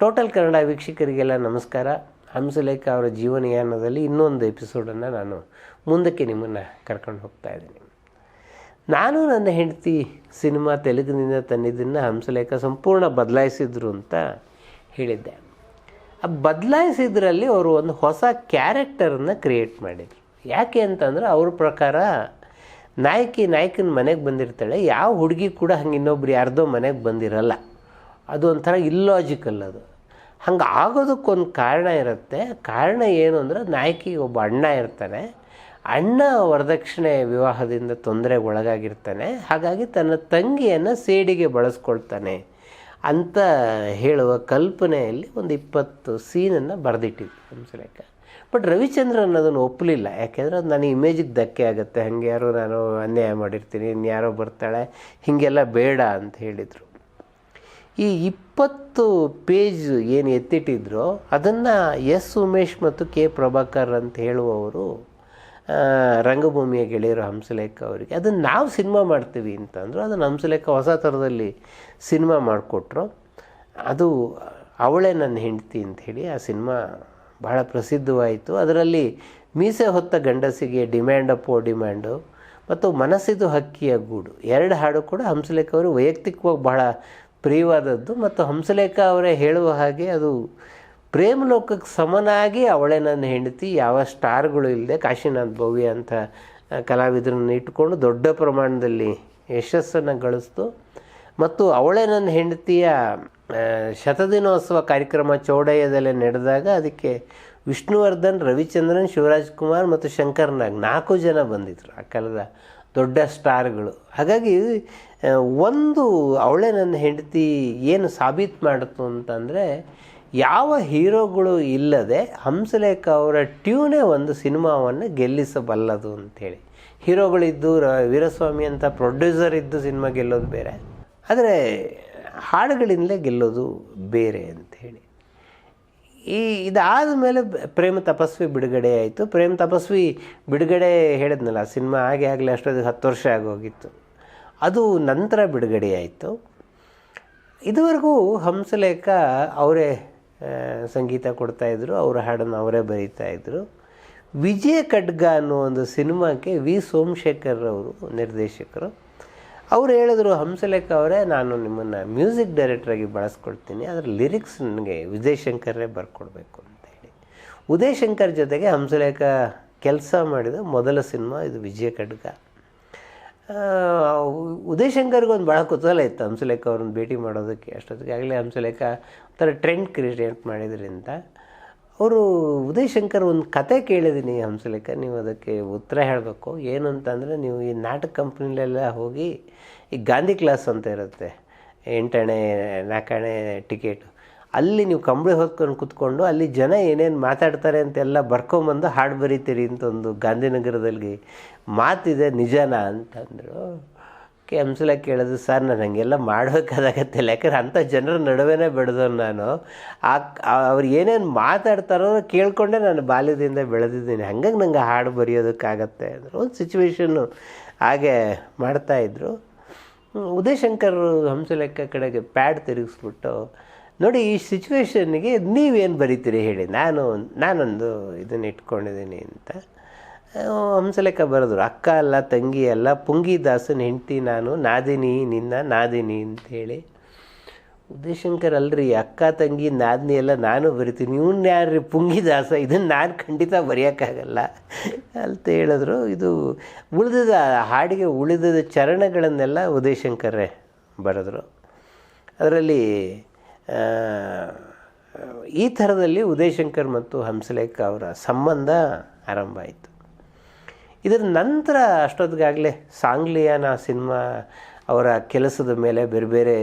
Total Kannada ವೀಕ್ಷಕರಿಗೆಲ್ಲ ನಮಸ್ಕಾರ. ಹಂಸಲೇಖ ಅವರ ಜೀವನಯಾನದಲ್ಲಿ ಇನ್ನೊಂದು ಎಪಿಸೋಡನ್ನು ನಾನು ಮುಂದಕ್ಕೆ ನಿಮ್ಮನ್ನು ಕರ್ಕೊಂಡು ಹೋಗ್ತಾ ಇದ್ದೀನಿ. ನಾನು ನನ್ನ ಹೆಂಡತಿ ಸಿನಿಮಾ ತೆಲುಗಿನಿಂದ ತಂದಿದ್ದನ್ನು ಹಂಸಲೇಖ ಸಂಪೂರ್ಣ ಬದಲಾಯಿಸಿದ್ರು ಅಂತ ಹೇಳಿದ್ದೆ. ಆ ಬದಲಾಯಿಸಿದ್ರಲ್ಲಿ ಅವರು ಒಂದು ಹೊಸ ಕ್ಯಾರೆಕ್ಟರನ್ನು ಕ್ರಿಯೇಟ್ ಮಾಡಿದರು. ಯಾಕೆ ಅಂತಂದ್ರೆ ಅವ್ರ ಪ್ರಕಾರ ನಾಯಕಿ ನಾಯಕನ ಮನೆಗೆ ಬಂದಿರ್ತಾಳೆ, ಯಾವ ಹುಡುಗಿ ಕೂಡ ಹಂಗೆ ಇನ್ನೊಬ್ರು ಯಾರ್ದೋ ಮನೆಗೆ ಬಂದಿರಲ್ಲ. ಅದು ಒಂಥರ ಇಲ್ಲಾಜಿಕಲ್ ಅದು. ಹಂಗೆ ಆಗೋದಕ್ಕೊಂದು ಕಾರಣ ಇರುತ್ತೆ. ಕಾರಣ ಏನು ಅಂದರೆ ನಾಯಕಿಗೆ ಒಬ್ಬ ಅಣ್ಣ ಇರ್ತಾನೆ. ಅಣ್ಣ ವರದಕ್ಷಿಣೆ ವಿವಾಹದಿಂದ ತೊಂದರೆಗೆ ಒಳಗಾಗಿರ್ತಾನೆ ಹಾಗಾಗಿ ತನ್ನ ತಂಗಿಯನ್ನು ಸೇಡಿಗೆ ಬಳಸ್ಕೊಳ್ತಾನೆ ಅಂತ ಹೇಳುವ ಕಲ್ಪನೆಯಲ್ಲಿ ಒಂದು ಇಪ್ಪತ್ತು ಸೀನನ್ನು ಬರೆದಿಟ್ಟಿದ್ವಿ ಹಂಸಲೇಖ ಬಟ್ ರವಿಚಂದ್ರನ್ ಅದನ್ನು ಒಪ್ಪಲಿಲ್ಲ ಯಾಕೆಂದರೆ ಅದು ನನ್ನ ಇಮೇಜಿಗೆ ಧಕ್ಕೆ ಆಗುತ್ತೆ. ಹಾಗೆ ಯಾರೋ ನಾನು ಅನ್ಯಾಯ ಮಾಡಿರ್ತೀನಿ, ಇನ್ಯಾರೋ ಬರ್ತಾಳೆ, ಹೀಗೆಲ್ಲ ಬೇಡ ಅಂತ ಹೇಳಿದರು. ಈ ಇಪ್ಪತ್ತು ಪೇಜ್ ಏನು ಎತ್ತಿಟ್ಟಿದ್ರು ಅದನ್ನು ಎಸ್ ಉಮೇಶ್ ಮತ್ತು ಕೆ ಪ್ರಭಾಕರ್ ಅಂತ ಹೇಳುವವರು ರಂಗಭೂಮಿಯ ಗೆಳೆಯರು ಹಂಸಲೇಖ ಅವರಿಗೆ. ಅದನ್ನು ನಾವು ಸಿನಿಮಾ ಮಾಡ್ತೀವಿ ಅಂತಂದರು ಅದನ್ನು ಹಂಸಲೇಖ ಹೊಸ ಥರದಲ್ಲಿ ಸಿನಿಮಾ ಮಾಡಿಕೊಟ್ರು. ಅದು ಅವಳೇ ನನ್ನ ಹೆಂಡತಿ ಅಂಥೇಳಿ ಆ ಸಿನಿಮಾ ಬಹಳ ಪ್ರಸಿದ್ಧವಾಯಿತು. ಅದರಲ್ಲಿ ಮೀಸೆ ಹೊತ್ತ ಗಂಡಸಿಗೆ ಡಿಮ್ಯಾಂಡ್ ಅಪ್ಪೋ ಡಿಮ್ಯಾಂಡು ಮತ್ತು ಮನಸ್ಸಿದು ಹಕ್ಕಿಯ ಗೂಡು. ಎರಡು ಹಾಡು ಕೂಡ ಹಂಸಲೇಖ ಅವರು ವೈಯಕ್ತಿಕವಾಗಿ ಬಹಳ ಪ್ರಿಯವಾದದ್ದು ಮತ್ತು ಹಂಸಲೇಖ ಅವರೇ ಹೇಳುವ ಹಾಗೆ ಅದು ಪ್ರೇಮ ಲೋಕಕ್ಕೆ ಸಮನಾಗಿ ಅವಳೇ ನನ್ನ ಹೆಂಡತಿ, ಯಾವ ಸ್ಟಾರ್ಗಳು ಇಲ್ಲದೆ ಕಾಶಿನಾಥ್ ಭವ್ಯ ಅಂತ ಕಲಾವಿದರನ್ನು ಇಟ್ಟುಕೊಂಡು ದೊಡ್ಡ ಪ್ರಮಾಣದಲ್ಲಿ ಯಶಸ್ಸನ್ನು ಗಳಿಸ್ತು. ಮತ್ತು ಅವಳೇ ನನ್ನ ಹೆಂಡತಿಯ ಶತದಿನೋತ್ಸವ ಕಾರ್ಯಕ್ರಮ ಚೌಡಯ್ಯದಲ್ಲಿ ನಡೆದಾಗ ಅದಕ್ಕೆ ವಿಷ್ಣುವರ್ಧನ್, ರವಿಚಂದ್ರನ್, ಶಿವರಾಜ್ ಕುಮಾರ್ ಮತ್ತು ಶಂಕರ್ ನಾಗ್ ನಾಲ್ಕು ಜನ ಬಂದಿದ್ದರು ಆ ಕಾಲದ ದೊಡ್ಡ ಸ್ಟಾರ್ಗಳು. ಹಾಗಾಗಿ ಒಂದು ಅವಳೆ ನನ್ನ ಹೆಂಡತಿ ಏನು ಸಾಬೀತು ಮಾಡಿತು ಅಂತಂದರೆ, ಯಾವ ಹೀರೋಗಳು ಇಲ್ಲದೆ ಹಂಸಲೇಖ ಅವರ ಟ್ಯೂನೇ ಒಂದು ಸಿನಿಮಾವನ್ನು ಗೆಲ್ಲಿಸಬಲ್ಲದು ಅಂಥೇಳಿ ಹೀರೋಗಳಿದ್ದು, ರ, ವೀರಸ್ವಾಮಿ ಅಂತ ಪ್ರೊಡ್ಯೂಸರ್ ಇದ್ದು ಸಿನಿಮಾ ಗೆಲ್ಲೋದು ಬೇರೆ. ಆದರೆ, ಹಾಡುಗಳಿಂದಲೇ ಗೆಲ್ಲೋದು ಬೇರೆ ಅಂಥೇಳಿ ಈ ಇದಾದ ಮೇಲೆ ಪ್ರೇಮ ತಪಸ್ವಿ ಬಿಡುಗಡೆ ಆಯಿತು. ಪ್ರೇಮ ತಪಸ್ವಿ ಬಿಡುಗಡೆ ಹೇಳಿದ್ನಲ್ಲ, ಸಿನಿಮಾ ಹಾಗೆ ಆಗಲಿ ಅಷ್ಟೊತ್ತಿಗೆ ಹತ್ತು ವರ್ಷ ಆಗೋಗಿತ್ತು. ಅದು ನಂತರ ಬಿಡುಗಡೆ ಆಯಿತು. ಇದುವರೆಗೂ ಹಂಸಲೇಖ ಅವರೇ ಸಂಗೀತ ಕೊಡ್ತಾಯಿದ್ರು ಅವರ ಹಾಡನ್ನು ಅವರೇ ಬರೀತಾಯಿದ್ರು ವಿಜಯ ಖಡ್ಗ ಅನ್ನೋ ಒಂದು ಸಿನಿಮಾಕ್ಕೆ ವಿ ಸೋಮಶೇಖರ್ ಅವರು ನಿರ್ದೇಶಕರು. ಅವ್ರು ಹೇಳಿದ್ರು ಹಂಸಲೇಖ ಅವರೇ ನಾನು ನಿಮ್ಮನ್ನು ಮ್ಯೂಸಿಕ್ ಡೈರೆಕ್ಟ್ರಾಗಿ ಬಳಸ್ಕೊಡ್ತೀನಿ ಅದರ ಲಿರಿಕ್ಸ್ ನನಗೆ ವಿಜಯ್ ಶಂಕರೇ ಬರ್ಕೊಡ್ಬೇಕು ಅಂತ ಹೇಳಿ. ಉದಯ್ ಶಂಕರ್ ಜೊತೆಗೆ ಹಂಸಲೇಖ ಕೆಲಸ ಮಾಡಿದ ಮೊದಲ ಸಿನಿಮಾ ಇದು ವಿಜಯ ಖಡ್ಗ. ಆ, ಉದಯ್ ಶಂಕರ್ಗೆ ಒಂದು ಭಾಳ ಕುತೂಹಲ ಇತ್ತು ಹಂಸಲೇಖ ಅವ್ರನ್ನ ಭೇಟಿ ಮಾಡೋದಕ್ಕೆ ಅಷ್ಟೊತ್ತಿಗೆ ಆಗಲೇ ಹಂಸಲೇಖ ಒಂಥರ ಟ್ರೆಂಡ್ ಕ್ರಿಯೇಟ್ ಮಾಡಿದ್ರಿಂದ. ಅವರು ಉದಯ್ ಶಂಕರ್ ಒಂದು ಕತೆ ಕೇಳಿದ್ದೀನಿ ಹಂಸಲೇಖ, ನೀವು ಅದಕ್ಕೆ ಉತ್ತರ ಹೇಳಬೇಕು. ಏನು ಅಂತಂದರೆ ನೀವು ಈ ನಾಟಕ ಕಂಪ್ನಿಲೆಲ್ಲ ಹೋಗಿ ಈ ಗಾಂಧಿ ಕ್ಲಾಸ್ ಅಂತ ಇರುತ್ತೆ ಎಂಟಣೆ ನಾಲ್ಕಣೆ ಟಿಕೆಟು. ಅಲ್ಲಿ ನೀವು ಕಂಬಳಿ ಹೊತ್ಕೊಂಡು ಕುತ್ಕೊಂಡು ಅಲ್ಲಿ ಜನ ಏನೇನು ಮಾತಾಡ್ತಾರೆ ಅಂತೆಲ್ಲ ಬರ್ಕೊಂಬಂದು ಹಾಡು ಬರೀತೀರಿ ಅಂತ ಒಂದು ಗಾಂಧಿನಗರದಲ್ಲಿ ಮಾತಿದೆ ನಿಜನಾ ಅಂತಂದರು. ಕೆ ಹಂಸಲ ಕೇಳಿದ್ರು, ಸರ್, ನಾನು ಹಂಗೆಲ್ಲ ಮಾಡಬೇಕಾದಾಗತ್ತಿಲ್ಲ ಯಾಕಂದ್ರೆ ಅಂಥ ಜನರ ನಡುವೆನೇ ಬೆಳೆದವನು ನಾನು. ಆ ಅವ್ರು ಏನೇನು ಮಾತಾಡ್ತಾರೋ ಕೇಳ್ಕೊಂಡೆ ನಾನು ಬಾಲ್ಯದಿಂದ ಬೆಳೆದಿದ್ದೀನಿ. ಹಂಗಾಗಿ ನಂಗೆ ಹಾಡು ಬರೆಯೋದಕ್ಕಾಗತ್ತೆ ಅಂದ್ರೆ. ಒಂದು ಸಿಚುವೇಶನ್ನು ಹಾಗೆ ಮಾಡ್ತಾಯಿದ್ರು ಉದಯಶಂಕರ್ ಹಂಸಲೆಕ್ಕ ಕಡೆಗೆ ಪ್ಯಾಡ್ ತಿರುಗಿಸ್ಬಿಟ್ಟು, ನೋಡಿ, ಈ ಸಿಚುವೇಶನ್ನಿಗೆ ನೀವೇನು ಬರೀತೀರಿ ಹೇಳಿ. ನಾನು, ನಾನೊಂದು ಇದನ್ನು ಇಟ್ಕೊಂಡಿದ್ದೀನಿ ಅಂತ. ಹಂಸಲೇಖ ಬರೆದ್ರು, ಅಕ್ಕ ಅಲ್ಲ, ತಂಗಿ ಅಲ್ಲ, ಪುಂಗಿದಾಸನ ಹೆಂಡ್ತಿ ನಾನು, ನಾದಿನಿ, ನಿನ್ನ ನಾದಿನಿ ಅಂತೇಳಿ. ಉದಯಶಂಕರ್, ಅಲ್ರಿ, ಅಕ್ಕ, ತಂಗಿ, ನಾದಿನಿ ಎಲ್ಲ ನಾನು ಬರಿತೀನಿ, ಇವ್ನು ಯಾರ್ರಿ ಪುಂಗಿದಾಸ? ಇದನ್ನು ನಾನು ಖಂಡಿತ ಬರೆಯೋಕ್ಕಾಗಲ್ಲ. ಅಂತ ಹೇಳಿದ್ರು. ಇದು ಉಳಿದದ, ಹಾಡಿಗೆ ಉಳಿದದ ಚರಣಗಳನ್ನೆಲ್ಲ ಉದಯಶಂಕರೇ ಬರೆದ್ರು. ಅದರಲ್ಲಿ ಈ ಥರದಲ್ಲಿ ಉದಯಶಂಕರ್ ಮತ್ತು ಹಂಸಲೇಖ ಅವರ ಸಂಬಂಧ ಆರಂಭ ಆಯಿತು. ಇದರ ನಂತರ ಅಷ್ಟೊತ್ತಿಗಾಗಲೇ ಸಾಂಗ್ಲಿಯಾನ ಸಿನಿಮಾ ಅವರ ಕೆಲಸದ ಮೇಲೆ ಬೇರೆ ಬೇರೆ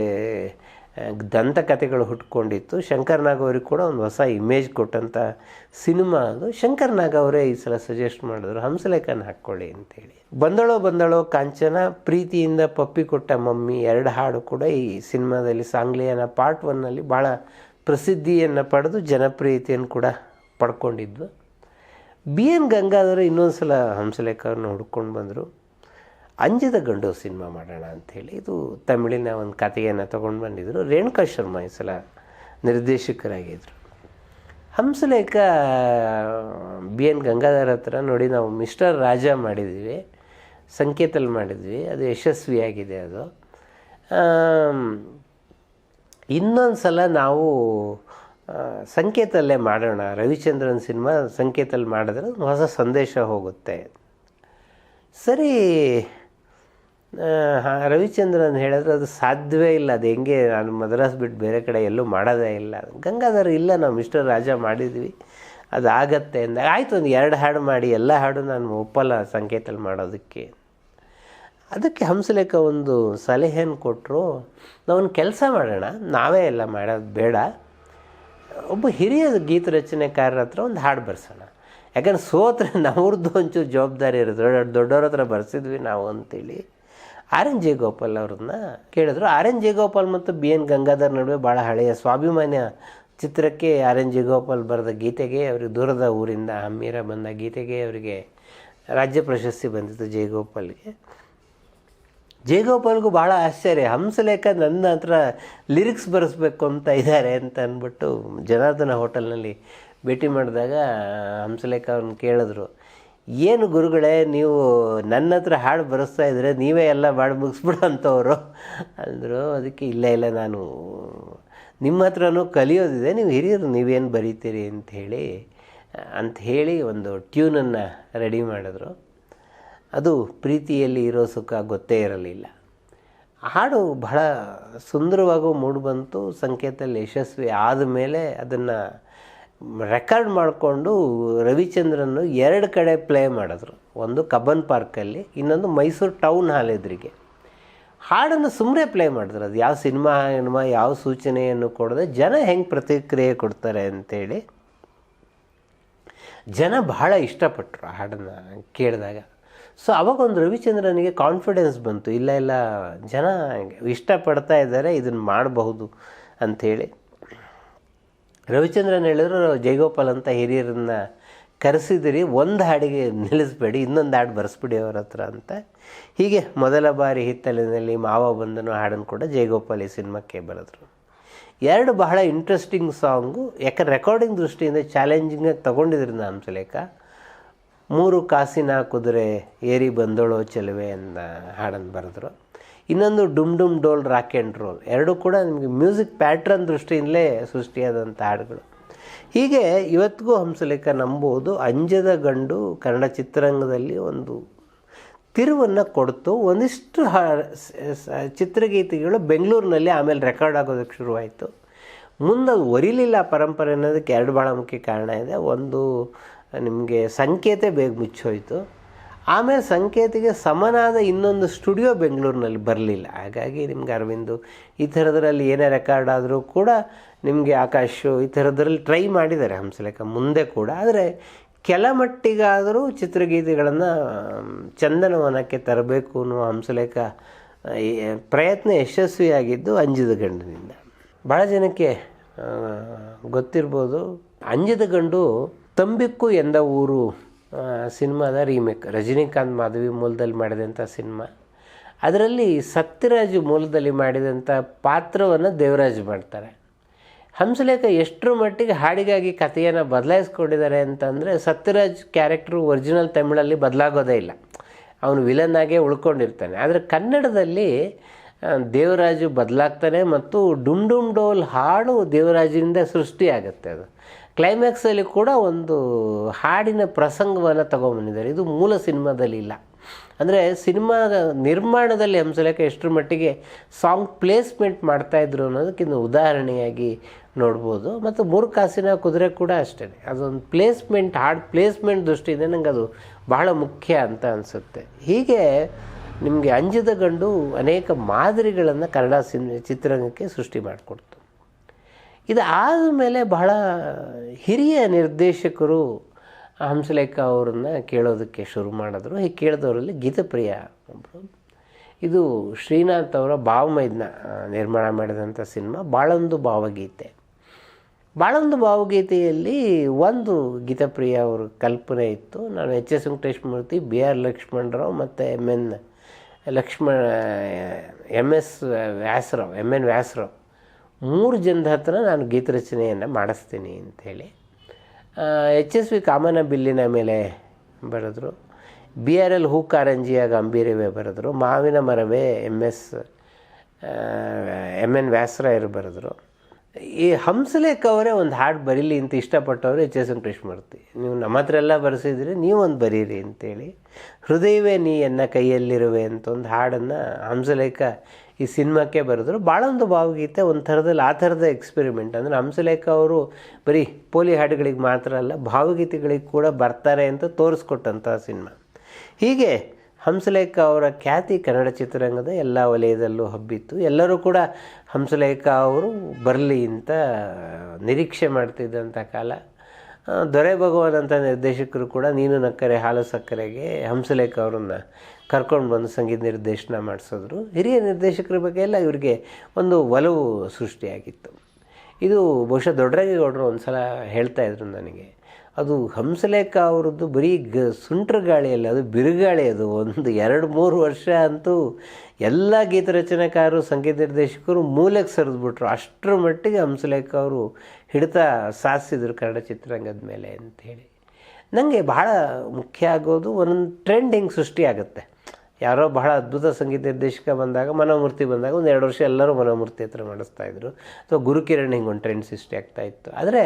ದಂತಕಥೆಗಳು ಹುಟ್ಕೊಂಡಿತ್ತು. ಶಂಕರ್ ನಾಗ್ ಅವ್ರಿಗೆ ಕೂಡ ಒಂದು ಹೊಸ ಇಮೇಜ್ ಕೊಟ್ಟಂಥ ಸಿನಿಮಾ ಅದು. ಶಂಕರ್ ನಾಗ್ ಅವರೇ ಈ ಸಲ ಸಜೆಸ್ಟ್ ಮಾಡಿದ್ರು, ಹಂಸಲೇಖನ ಹಾಕ್ಕೊಳ್ಳಿ ಅಂತೇಳಿ. ಬಂದಳೋ ಬಂದಳೋ ಕಾಂಚನ, ಪ್ರೀತಿಯಿಂದ ಪಪ್ಪಿ ಕೊಟ್ಟ ಮಮ್ಮಿ, ಎರಡು ಹಾಡು ಕೂಡ ಈ ಸಿನಿಮಾದಲ್ಲಿ ಸಾಂಗ್ಲಿಯಾನ ಪಾರ್ಟ್ ಒನ್ನಲ್ಲಿ ಭಾಳ ಪ್ರಸಿದ್ಧಿಯನ್ನು ಪಡೆದು ಜನಪ್ರಿಯತೆಯನ್ನು ಕೂಡ ಪಡ್ಕೊಂಡಿದ್ವು. ಬಿ ಎನ್ ಗಂಗಾಧರ ಇನ್ನೊಂದು ಸಲ ಹಂಸಲೇಖರನ್ನ ಹುಡ್ಕೊಂಡು ಬಂದರು. ಅಂಜದ ಗಂಡು ಸಿನಿಮಾ ಮಾಡೋಣ ಅಂಥೇಳಿ ಇದು ತಮಿಳಿನ ಒಂದು ಕಥೆಯನ್ನು ತೊಗೊಂಡು ಬಂದಿದ್ದರು ರೇಣುಕಾ ಶರ್ಮಾ ಈ ಸಲ ನಿರ್ದೇಶಕರಾಗಿದ್ದರು ಹಂಸಲೇಖ ಬಿ ಎನ್ ಗಂಗಾಧರ ಹತ್ರ ನೋಡಿ ನಾವು ಮಿಸ್ಟರ್ ರಾಜ ಮಾಡಿದ್ವಿ ಸಂಕೇತಲ್ಲಿ ಮಾಡಿದ್ವಿ, ಅದು ಯಶಸ್ವಿಯಾಗಿದೆ ಅದು. ಇನ್ನೊಂದು ಸಲ ನಾವು ಸಂಕೇತಲ್ಲೇ ಮಾಡೋಣ. ರವಿಚಂದ್ರನ್ ಸಿನಿಮಾ ಸಂಕೇತಲ್ಲಿ ಮಾಡಿದ್ರೆ ಹೊಸ ಸಂದೇಶ ಹೋಗುತ್ತೆ. ಸರಿ ರವಿಚಂದ್ರನ್ ಹೇಳಿದ್ರೆ ಅದು ಸಾಧ್ಯವೇ ಇಲ್ಲ. ಅದು ಹೆಂಗೆ, ನಾನು ಮದ್ರಾಸ್ ಬಿಟ್ಟು ಬೇರೆ ಕಡೆ ಎಲ್ಲೂ ಮಾಡೋದೇ ಇಲ್ಲ. ಗಂಗಾಧರ್ ಇಲ್ಲ, ನಾವು ಮಿಸ್ಟರ್ ರಾಜ ಮಾಡಿದ್ವಿ. ಅದು ಆಗತ್ತೆ ಅಂದ, ಆಯಿತು, ಒಂದು ಎರಡು ಹಾಡು ಮಾಡಿ, ಎಲ್ಲ ಹಾಡು ನಾನು ಒಪ್ಪಲ್ಲ ಸಂಕೇತಲ್ಲಿ ಮಾಡೋದಕ್ಕೆ. ಅದಕ್ಕೆ ಹಂಸಲೇಖ ಒಂದು ಸಲಹೆಯನ್ನು ಕೊಟ್ಟರು ನಾವೊಂದು ಕೆಲಸ ಮಾಡೋಣ. ನಾವೇ ಎಲ್ಲ ಮಾಡೋದು ಬೇಡ. ಒಬ್ಬ ಹಿರಿಯ ಗೀತ ರಚನೆಕಾರರ ಹತ್ರ ಒಂದು ಹಾಡು ಬರ್ಸೋಣ. ಯಾಕಂದ್ರೆ ಸೋತ್ರೆ ನಮ್ಮವ್ರದ್ದು ಒಂಚೂರು ಜವಾಬ್ದಾರಿ ಇರುತ್ತೆ. ದೊಡ್ಡ ದೊಡ್ಡವ್ರ ಹತ್ರ ಬರ್ಸಿದ್ವಿ ನಾವು ಅಂತೇಳಿ. ಆರ್ ಎನ್ ಜಯಗೋಪಾಲ್ ಅವ್ರನ್ನ ಕೇಳಿದ್ರು. ಆರ್ ಎನ್ ಜಯಗೋಪಾಲ್ ಮತ್ತು ಬಿ ಎನ್ ಗಂಗಾಧರ್ ನಡುವೆ ಭಾಳ ಹಳೆಯ ಸ್ವಾಭಿಮಾನ್ಯ ಚಿತ್ರಕ್ಕೆ ಆರ್ ಎನ್ ಜಯಗೋಪಾಲ್ ಬರೆದ ಗೀತೆಗೆ, ಅವರಿಗೆ ದೂರದ ಊರಿಂದ ಹಮ್ಮೀರ ಬಂದ ಗೀತೆಗೆ, ಅವರಿಗೆ ರಾಜ್ಯ ಪ್ರಶಸ್ತಿ ಬಂದಿತ್ತು ಜಯಗೋಪಾಲ್ಗೆ ಜಯಗೋಪಾಲ್ಗೂ ಭಾಳ ಆಶ್ಚರ್ಯ. ಹಂಸಲೇಖ ನನ್ನ ಹತ್ರ ಲಿರಿಕ್ಸ್ ಬರೆಸ್ಬೇಕು ಅಂತ ಇದ್ದಾರೆ ಅಂತ ಅಂದ್ಬಿಟ್ಟು ಜನಾರ್ದನ ಹೋಟೆಲ್ನಲ್ಲಿ ಭೇಟಿ ಮಾಡಿದಾಗ ಹಂಸಲೇಖ ಅವ್ರನ್ನ ಕೇಳಿದ್ರು, ಏನು ಗುರುಗಳೇ, ನೀವು ನನ್ನ ಹತ್ರ ಹಾಡು ಬರೆಸ್ತಾ ಇದ್ರೆ ನೀವೇ ಎಲ್ಲ ಮಾಡಿ ಮುಗಿಸ್ಬಿಡು ಅಂತವರು. ಅಂದರು. ಅದಕ್ಕೆ, ಇಲ್ಲ ಇಲ್ಲ, ನಾನು ನಿಮ್ಮ ಹತ್ರನೂ ಕಲಿಯೋದಿದೆ, ನೀವು ಹಿರಿಯರು, ನೀವೇನು ಬರೀತೀರಿ? ಅಂತ ಹೇಳಿ ಅಂತ ಹೇಳಿ ಒಂದು ಟ್ಯೂನನ್ನು ರೆಡಿ ಮಾಡಿದ್ರು. ಅದು ಪ್ರೀತಿಯಲ್ಲಿ ಇರೋ ಸುಖ ಗೊತ್ತೇ ಇರಲಿಲ್ಲ. ಹಾಡು ಬಹಳ ಸುಂದರವಾಗೂ ಮೂಡಿಬಂತು, ಸಂಕೇತದಲ್ಲಿ ಯಶಸ್ವಿ ಆದಮೇಲೆ ಅದನ್ನು ರೆಕಾರ್ಡ್ ಮಾಡಿಕೊಂಡು ರವಿಚಂದ್ರನ್ನು ಎರಡು ಕಡೆ ಪ್ಲೇ ಮಾಡಿದ್ರು. ಒಂದು ಕಬ್ಬನ್ ಪಾರ್ಕಲ್ಲಿ, ಇನ್ನೊಂದು ಮೈಸೂರು ಟೌನ್ ಹಾಲ್ ಎದುರಿಗೆ. ಹಾಡನ್ನು ಸುಮ್ಮನೆ ಪ್ಲೇ ಮಾಡಿದ್ರು. ಅದು ಯಾವ ಸಿನಿಮಾ ಸಿನಿಮಾ ಯಾವ ಸೂಚನೆಯನ್ನು ಕೊಡದೆ ಜನ ಹೆಂಗೆ ಪ್ರತಿಕ್ರಿಯೆ ಕೊಡ್ತಾರೆ ಅಂತೇಳಿ ಜನ ಬಹಳ ಇಷ್ಟಪಟ್ಟರು ಹಾಡನ್ನು ಕೇಳಿದಾಗ. ಸೊ ಅವಾಗ ಒಂದು ರವಿಚಂದ್ರನಿಗೆ ಕಾನ್ಫಿಡೆನ್ಸ್ ಬಂತು. ಇಲ್ಲ ಇಲ್ಲ, ಜನ ಇಷ್ಟಪಡ್ತಾ ಇದ್ದಾರೆ ಇದನ್ನು ಮಾಡಬಹುದು ಅಂಥೇಳಿ. ರವಿಚಂದ್ರನ್ ಹೇಳಿದ್ರು, ಜೈಗೋಪಾಲ್ ಅಂತ ಹಿರಿಯರನ್ನ ಕರೆಸಿದಿರಿ, ಒಂದು ಹಾಡಿಗೆ ನಿಲ್ಲಿಸ್ಬೇಡಿ, ಇನ್ನೊಂದು ಹಾಡು ಬರೆಸ್ಬಿಡಿ ಅವ್ರ ಹತ್ರ ಅಂತ. ಹೀಗೆ ಮೊದಲ ಬಾರಿ ಹಿತ್ತಲಿನಲ್ಲಿ ಮಾವ ಬಂದನು ಹಾಡನ್ನು ಕೂಡ ಜಯಗೋಪಾಲ್ ಈ ಸಿನಿಮಾಕ್ಕೆ ಬರೆದ್ರು. ಎರಡು ಬಹಳ ಇಂಟ್ರೆಸ್ಟಿಂಗ್ ಸಾಂಗು ಯಾಕಂದ್ರೆ ರೆಕಾರ್ಡಿಂಗ್ ದೃಷ್ಟಿಯಿಂದ ಚಾಲೆಂಜಿಂಗಾಗಿ ನಾನು ಹಂಸಲೇಖ ಮೂರು ಕಾಸಿನ ಕುದುರೆ ಏರಿ ಬಂದೋಳೋ ಚೆಲುವೆ ಅಂತ ಹಾಡನ್ನು ಬರೆದ್ರು. ಇನ್ನೊಂದು ಡುಮ್ ಡುಮ್ ಡೋಲ್ ರಾಕ್ ಆ್ಯಂಡ್ ರೋಲ್. ಎರಡೂ ಕೂಡ ನಿಮಗೆ ಮ್ಯೂಸಿಕ್ ಪ್ಯಾಟ್ರನ್ ದೃಷ್ಟಿಯಿಂದಲೇ ಸೃಷ್ಟಿಯಾದಂಥ ಹಾಡುಗಳು. ಹೀಗೆ ಇವತ್ತಿಗೂ ಹಂಸಲೇಖ ನಂಬುವುದು ಅಂಜದ ಗಂಡು ಕನ್ನಡ ಚಿತ್ರರಂಗದಲ್ಲಿ ಒಂದು ತಿರುವನ್ನು ಕೊಡ್ತು. ಒಂದಿಷ್ಟು ಹಾ ಚಿತ್ರಗೀತೆಗಳು ಬೆಂಗಳೂರಿನಲ್ಲಿ ಆಮೇಲೆ ರೆಕಾರ್ಡ್ ಆಗೋದಕ್ಕೆ ಶುರುವಾಯಿತು. ಮುಂದೆ ಒರಿಲಿಲ್ಲ ಪರಂಪರೆ ಅನ್ನೋದಕ್ಕೆ ಎರಡು ಭಾಳ ಮುಖ್ಯ ಕಾರಣ ಇದೆ. ಒಂದು ನಿಮಗೆ ಸಂಕೇತ ಬೇಗ ಮುಚ್ಚೋಯ್ತು. ಆಮೇಲೆ ಸಂಕೇತಿಗೆ ಸಮನಾದ ಇನ್ನೊಂದು ಸ್ಟುಡಿಯೋ ಬೆಂಗಳೂರಿನಲ್ಲಿ ಬರಲಿಲ್ಲ. ಹಾಗಾಗಿ ನಿಮ್ಗೆ ಅರವಿಂದು, ಈ ಥರದ್ರಲ್ಲಿ ಏನೇ ರೆಕಾರ್ಡ್ ಆದರೂ ಕೂಡ ನಿಮಗೆ ಆಕಾಶು ಈ ಥರದ್ರಲ್ಲಿ ಟ್ರೈ ಮಾಡಿದ್ದಾರೆ ಹಂಸಲೇಖ ಮುಂದೆ ಕೂಡ. ಆದರೆ ಕೆಲ ಮಟ್ಟಿಗಾದರೂ ಚಿತ್ರಗೀತೆಗಳನ್ನು ಚಂದನವನಕ್ಕೆ ತರಬೇಕು ಅನ್ನುವ ಹಂಸಲೇಖ ಪ್ರಯತ್ನ ಯಶಸ್ವಿಯಾಗಿದ್ದು ಅಂಜಿದ ಗಂಡನಿಂದ. ಭಾಳ ಜನಕ್ಕೆ ಗೊತ್ತಿರ್ಬೋದು. ಅಂಜಿದ ಗಂಡು ತಂಬಿಕ್ಕು ಎಂದ ಊರು ಸಿನಿಮಾದ ರೀಮೇಕ್ ರಜನಿಕಾಂತ್ ಮಾಧವಿ ಮೂಲದಲ್ಲಿ ಮಾಡಿದಂಥ ಸಿನಿಮಾ. ಅದರಲ್ಲಿ ಸತ್ಯರಾಜ್ ಮೂಲದಲ್ಲಿ ಮಾಡಿದಂಥ ಪಾತ್ರವನ್ನು ದೇವರಾಜ್ ಮಾಡ್ತಾರೆ. ಹಂಸಲೇಖ ಎಷ್ಟರ ಮಟ್ಟಿಗೆ ಹಾಡಿಗಾಗಿ ಕಥೆಯನ್ನು ಬದಲಾಯಿಸ್ಕೊಂಡಿದ್ದಾರೆ ಅಂತಂದರೆ ಸತ್ಯರಾಜ್ ಕ್ಯಾರೆಕ್ಟ್ರು ಒರಿಜಿನಲ್ ತಮಿಳಲ್ಲಿ ಬದಲಾಗೋದೇ ಇಲ್ಲ. ಅವನು ವಿಲನ್ ಆಗೇ ಉಳ್ಕೊಂಡಿರ್ತಾನೆ. ಆದರೆ ಕನ್ನಡದಲ್ಲಿ ದೇವರಾಜು ಬದಲಾಗ್ತಾನೆ ಮತ್ತು ಡುಮ್ ಡುಮ್ ಡೋಲ್ ಹಾಡು ದೇವರಾಜಿನಿಂದ ಸೃಷ್ಟಿಯಾಗುತ್ತೆ ಅದು. ಕ್ಲೈಮ್ಯಾಕ್ಸಲ್ಲಿ ಕೂಡ ಒಂದು ಹಾಡಿನ ಪ್ರಸಂಗವನ್ನು ತಗೊಂಬಂದಿದ್ದಾರೆ. ಇದು ಮೂಲ ಸಿನಿಮಾದಲ್ಲಿ ಇಲ್ಲ. ಅಂದರೆ ಸಿನಿಮಾ ನಿರ್ಮಾಣದಲ್ಲಿ ಹಂಸಲೇಖ ಎಷ್ಟರ ಮಟ್ಟಿಗೆ ಸಾಂಗ್ ಪ್ಲೇಸ್ಮೆಂಟ್ ಮಾಡ್ತಾಯಿದ್ರು ಅನ್ನೋದಕ್ಕಿಂತ ಉದಾಹರಣೆಯಾಗಿ ನೋಡ್ಬೋದು. ಮತ್ತು ಮೂರು ಕಾಸಿನ ಕುದುರೆ ಕೂಡ ಅಷ್ಟೇ. ಅದೊಂದು ಪ್ಲೇಸ್ಮೆಂಟ್, ಹಾಡು ಪ್ಲೇಸ್ಮೆಂಟ್ ದೃಷ್ಟಿಯಿಂದ ನನಗೆ ಅದು ಬಹಳ ಮುಖ್ಯ ಅಂತ ಅನಿಸುತ್ತೆ. ಹೀಗೆ ನಿಮಗೆ ಅಂಜದ ಗಂಡು ಅನೇಕ ಮಾದರಿಗಳನ್ನು ಕನ್ನಡ ಸಿನ್, ಚಿತ್ರರಂಗಕ್ಕೆ ಸೃಷ್ಟಿ ಮಾಡಿಕೊಡ್ತು. ಇದು ಆದಮೇಲೆ ಬಹಳ ಹಿರಿಯ ನಿರ್ದೇಶಕರು ಹಂಸಲೇಖ ಅವರನ್ನು ಕೇಳೋದಕ್ಕೆ ಶುರು ಮಾಡಿದ್ರು. ಹೀಗೆ ಕೇಳಿದವರಲ್ಲಿ ಗೀತಪ್ರಿಯ ಒಬ್ಬರು ಇದು ಶ್ರೀನಾಥ್ ಅವರ ಭಾವಮೈದ್ನ ನಿರ್ಮಾಣ ಮಾಡಿದಂಥ ಸಿನಿಮಾ, ಬಾಳೊಂದು ಭಾವಗೀತೆ. ಬಾಳೊಂದು ಭಾವಗೀತೆಯಲ್ಲಿ ಒಂದು ಗೀತಪ್ರಿಯ ಅವರ ಕಲ್ಪನೆ ಇತ್ತು. ನಾನು H S Venkateshmurthy B R Lakshmanrao ಮತ್ತು M N Lakshmana M S Vyasarao M N Vyasarao, ಮೂರು ಜನದ ಹತ್ರ ನಾನು ಗೀತರಚನೆಯನ್ನು ಮಾಡಿಸ್ತೀನಿ ಅಂಥೇಳಿ ಎಚ್ ಎಸ್ ವಿ ಕಾಮನ ಬಿಲ್ಲಿನ ಮೇಲೆ ಬರೆದ್ರು, ಬಿ ಆರ್ ಎಲ್ ಹೂ ಕಾರಂಜಿಯ ಗಂಭೀರವೇ ಬರೆದ್ರು, ಮಾವಿನ ಮರವೇ ಎಂ ಎಸ್ ಎಂ ಎನ್ ವ್ಯಾಸರಾಯರು ಬರೆದ್ರು. ಈ ಹಂಸಲೇಖ ಅವರೇ ಒಂದು ಹಾಡು ಬರೀಲಿ ಅಂತ ಇಷ್ಟಪಟ್ಟವರು ಎಚ್ ಎಸ್ ವೆಂಕಟೇಶ್ಮೂರ್ತಿ ನೀವು ನಮ್ಮ ಹತ್ರ ಎಲ್ಲ ಬರೆಸಿದ್ರಿ ನೀವೊಂದು ಬರೀರಿ ಅಂತೇಳಿ. ಹೃದಯವೇ ನೀ ಎನ್ನ ಕೈಯಲ್ಲಿರುವೆ ಅಂತ ಒಂದು ಹಾಡನ್ನು ಹಂಸಲೇಖ ಈ ಸಿನಿಮಾಕ್ಕೆ ಬರೆದ್ರು. ಭಾಳ ಒಂದು ಭಾವಗೀತೆ, ಒಂದು ಥರದಲ್ಲಿ ಆ ಥರದ ಎಕ್ಸ್ಪೆರಿಮೆಂಟ್ ಅಂದರೆ ಹಂಸಲೇಖ ಅವರು ಬರೀ ಪೋಲಿ ಹಾಡುಗಳಿಗೆ ಮಾತ್ರ ಅಲ್ಲ, ಭಾವಗೀತೆಗಳಿಗೆ ಕೂಡ ಬರ್ತಾರೆ ಅಂತ ತೋರಿಸ್ಕೊಟ್ಟಂಥ ಸಿನಿಮಾ. ಹೀಗೆ ಹಂಸಲೇಖ ಅವರ ಖ್ಯಾತಿ ಕನ್ನಡ ಚಿತ್ರರಂಗದ ಎಲ್ಲ ವಲಯದಲ್ಲೂ ಹಬ್ಬಿತ್ತು. ಎಲ್ಲರೂ ಕೂಡ ಹಂಸಲೇಖ ಅವರು ಬರಲಿ ಅಂತ ನಿರೀಕ್ಷೆ ಮಾಡ್ತಿದ್ದಂಥ ಕಾಲ. ದೊರೆ ಭಗವಾನ್ ಅಂತ ನಿರ್ದೇಶಕರು ಕೂಡ ನೀನು ನಕ್ಕರೆ, ಹಾಲು ಸಕ್ಕರೆಗೆ ಹಂಸಲೇಖ ಅವರನ್ನು ಕರ್ಕೊಂಡು ಬಂದು ಸಂಗೀತ ನಿರ್ದೇಶನ ಮಾಡಿಸಿದ್ರು. ಹಿರಿಯ ನಿರ್ದೇಶಕರ ಬಗ್ಗೆ ಎಲ್ಲ ಇವರಿಗೆ ಒಂದು ಒಲವು ಸೃಷ್ಟಿಯಾಗಿತ್ತು. ಇದು ಬಹುಶಃ ದೊಡ್ಡರಾಗೇಗೌಡರು ಒಂದು ಸಲ ಹೇಳ್ತಾಯಿದ್ರು ನನಗೆ. ಅದು ಹಂಸಲೇಖ ಅವ್ರದ್ದು ಬರೀ ಗ ಸುಂಟ್ರ ಗಾಳಿಯಲ್ಲ ಅದು ಬಿರುಗಾಳಿ ಅದು. ಒಂದು ಎರಡು ಮೂರು ವರ್ಷ ಅಂತೂ ಎಲ್ಲ ಗೀತ ರಚನೆಕಾರರು ಸಂಗೀತ ನಿರ್ದೇಶಕರು ಮೂಲೆಗೆ ಸರಿದ್ಬಿಟ್ರು. ಅಷ್ಟರ ಮಟ್ಟಿಗೆ ಹಂಸಲೇಖ ಅವರು ಹಿಡಿತ ಸಾಧಿಸಿದ್ರು ಕನ್ನಡ ಚಿತ್ರರಂಗದ ಮೇಲೆ ಅಂಥೇಳಿ. ನನಗೆ ಬಹಳ ಮುಖ್ಯ ಆಗೋದು ಒಂದೊಂದು ಟ್ರೆಂಡಿಂಗ್ ಸೃಷ್ಟಿ ಸೃಷ್ಟಿಯಾಗುತ್ತೆ. ಯಾರೋ ಬಹಳ ಅದ್ಭುತ ಸಂಗೀತ ನಿರ್ದೇಶಕ ಬಂದಾಗ, ಮನೋಮೂರ್ತಿ ಬಂದಾಗ ಒಂದು ಎರಡು ವರ್ಷ ಎಲ್ಲರೂ ಮನೋಮೂರ್ತಿ ಹತ್ರ ಮಾಡಿಸ್ತಾ ಇದ್ರು. ಅಥವಾ ಗುರುಕಿರಣ್ ಹಿಂಗೆ ಒಂದು ಟ್ರೆಂಡ್ ಸೃಷ್ಟಿ ಆಗ್ತಾಯಿತ್ತು ಆದರೆ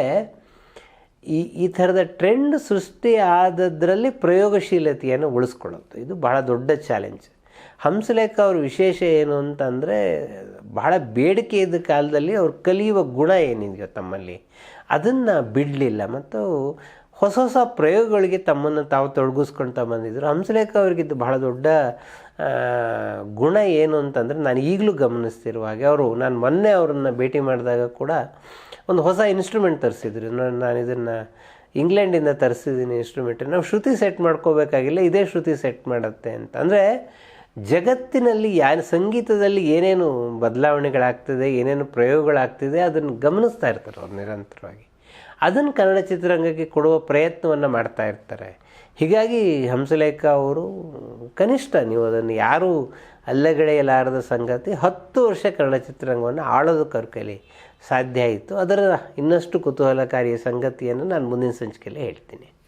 ಈ ಈ ಥರದ ಟ್ರೆಂಡ್ ಸೃಷ್ಟಿ ಆದದ್ರಲ್ಲಿ ಪ್ರಯೋಗಶೀಲತೆಯನ್ನು ಉಳಿಸ್ಕೊಳ್ಳೋದು. ಇದು ಬಹಳ ದೊಡ್ಡ ಚಾಲೆಂಜ್ ಹಂಸಲೇಖ ಅವ್ರ ವಿಶೇಷ ಏನು ಅಂತಂದರೆ, ಬಹಳ ಬೇಡಿಕೆ ಇದ್ದ ಕಾಲದಲ್ಲಿ ಅವ್ರು ಕಲಿಯುವ ಗುಣ ಏನಿದೆಯೋ ತಮ್ಮಲ್ಲಿ, ಅದನ್ನು ಬಿಡಲಿಲ್ಲ. ಮತ್ತು ಹೊಸ ಹೊಸ ಪ್ರಯೋಗಗಳಿಗೆ ತಮ್ಮನ್ನು ತಾವು ತೊಡಗಿಸ್ಕೊಳ್ತಾ ಬಂದಿದ್ದರು ಹಂಸಲೇಖ ಅವ್ರಿಗಿದ್ದು ಬಹಳ ದೊಡ್ಡ ಗುಣ ಏನು ಅಂತಂದರೆ, ನಾನು ಈಗಲೂ ಗಮನಿಸ್ತಿರುವ ಹಾಗೆ, ಅವರು, ನಾನು ಮೊನ್ನೆ ಅವರನ್ನು ಭೇಟಿ ಮಾಡಿದಾಗ ಕೂಡ ಒಂದು ಹೊಸ ಇನ್ಸ್ಟ್ರೂಮೆಂಟ್ ತರಿಸಿದ್ರು. ನಾನು ಇದನ್ನು ಇಂಗ್ಲೆಂಡಿಂದ ತರಿಸಿದ್ದೀನಿ ಇನ್ಸ್ಟ್ರೂಮೆಂಟ್ ನಾವು ಶ್ರುತಿ ಸೆಟ್ ಮಾಡ್ಕೋಬೇಕಾಗಿಲ್ಲ, ಇದೇ ಶ್ರುತಿ ಸೆಟ್ ಮಾಡುತ್ತೆ ಅಂತ. ಅಂದರೆ ಜಗತ್ತಿನಲ್ಲಿ ಯಾ, ಸಂಗೀತದಲ್ಲಿ ಏನೇನು ಬದಲಾವಣೆಗಳಾಗ್ತಿದೆ, ಏನೇನು ಪ್ರಯೋಗಗಳಾಗ್ತಿದೆ, ಅದನ್ನು ಗಮನಿಸ್ತಾ ಇರ್ತಾರೆ ಅವ್ರು ನಿರಂತರವಾಗಿ. ಅದನ್ನು ಕನ್ನಡ ಚಿತ್ರರಂಗಕ್ಕೆ ಕೊಡುವ ಪ್ರಯತ್ನವನ್ನು ಮಾಡ್ತಾ ಇರ್ತಾರೆ. ಹೀಗಾಗಿ ಹಂಸಲೇಖ ಅವರು ಕನಿಷ್ಠ ನೀವು ಅದನ್ನು ಯಾರೂ ಅಲ್ಲಗಳೆಯಲಾರದ ಸಂಗತಿ ಹತ್ತು ವರ್ಷ ಕನ್ನಡ ಚಿತ್ರರಂಗವನ್ನು ಆಳೋದು ಕರ್ಕಲಿ ಕೈಲಿ ಸಾಧ್ಯ ಆಯಿತು. ಅದರ ಇನ್ನಷ್ಟು ಕುತೂಹಲಕಾರಿಯ ಸಂಗತಿಯನ್ನು ನಾನು ಮುಂದಿನ ಸಂಚಿಕೆಯಲ್ಲಿ ಹೇಳ್ತೀನಿ.